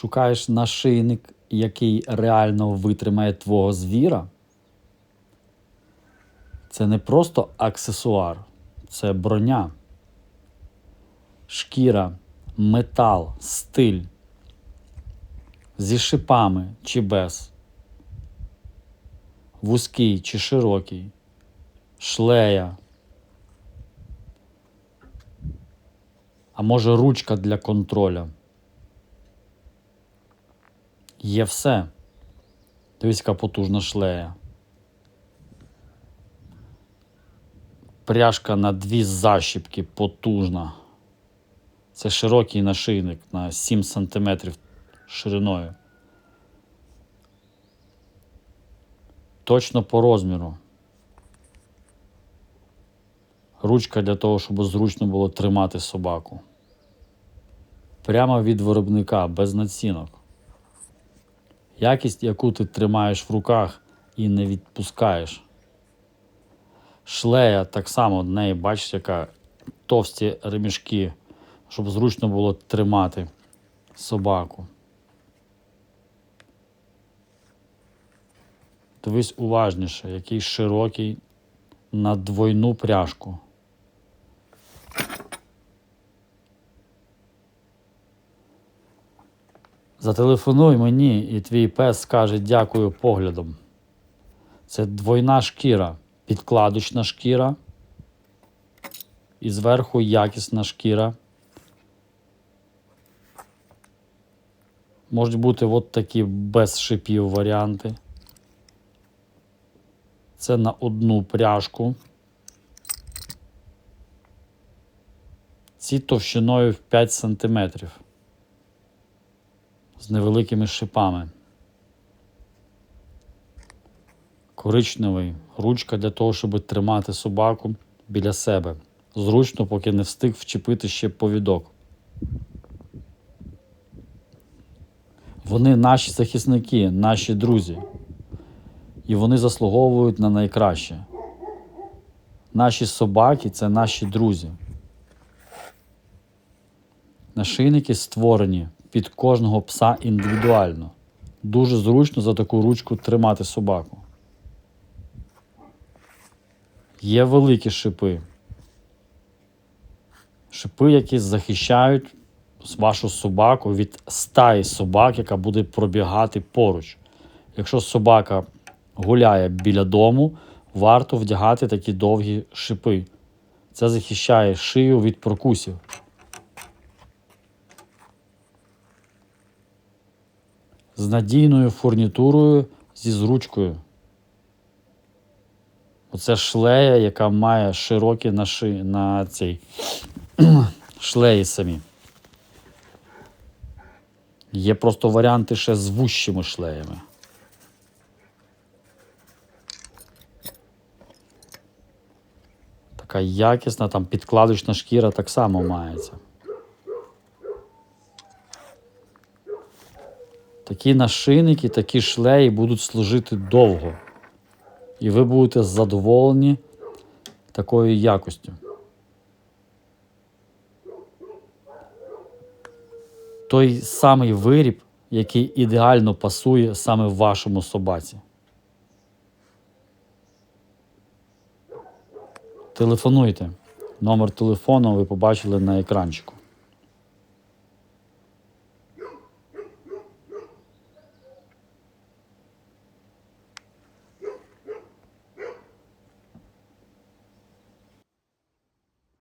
Шукаєш нашийник, який реально витримає твого звіра? Це не просто аксесуар, це броня. Шкіра, метал, стиль. Зі шипами чи без. Вузький чи широкий. Шлея. А може ручка для контроля. Є все. Дивись, яка потужна шлея. Пряжка на дві защіпки потужна. Це широкий нашийник на 7 см шириною. Точно по розміру. Ручка для того, щоб зручно було тримати собаку. Прямо від виробника, без націнок. Якість, яку ти тримаєш в руках і не відпускаєш. Шлея так само в неї, бачиш, яка товсті ремішки, щоб зручно було тримати собаку. Дивись уважніше, який широкий на двойну пряжку. Зателефонуй мені, і твій пес скаже дякую поглядом. Це двойна шкіра, підкладочна шкіра. І зверху якісна шкіра. Можуть бути от такі без шипів варіанти. Це на одну пряжку. Ці товщиною в 5 см. З невеликими шипами. Коричневий. Ручка для того, щоб тримати собаку біля себе. Зручно, поки не встиг вчепити ще повідок. Вони наші захисники, наші друзі. І вони заслуговують на найкраще. Наші собаки це наші друзі. Нашийники створені під кожного пса індивідуально. Дуже зручно за таку ручку тримати собаку. Є великі шипи. Шипи, які захищають вашу собаку від стаї собак, яка буде пробігати поруч. Якщо собака гуляє біля дому, варто вдягати такі довгі шипи. Це захищає шию від прокусів. З надійною фурнітурою зі зручкою. Оце шлея, яка має широкі на, ши... на цей шлеї самі. Є просто варіанти ще з вущими шлеями. Така якісна, там підкладочна шкіра так само мається. Такі нашийники, такі шлеї будуть служити довго. І ви будете задоволені такою якостю. Той самий виріб, який ідеально пасує саме вашому собаці. Телефонуйте. Номер телефону ви побачили на екранчику.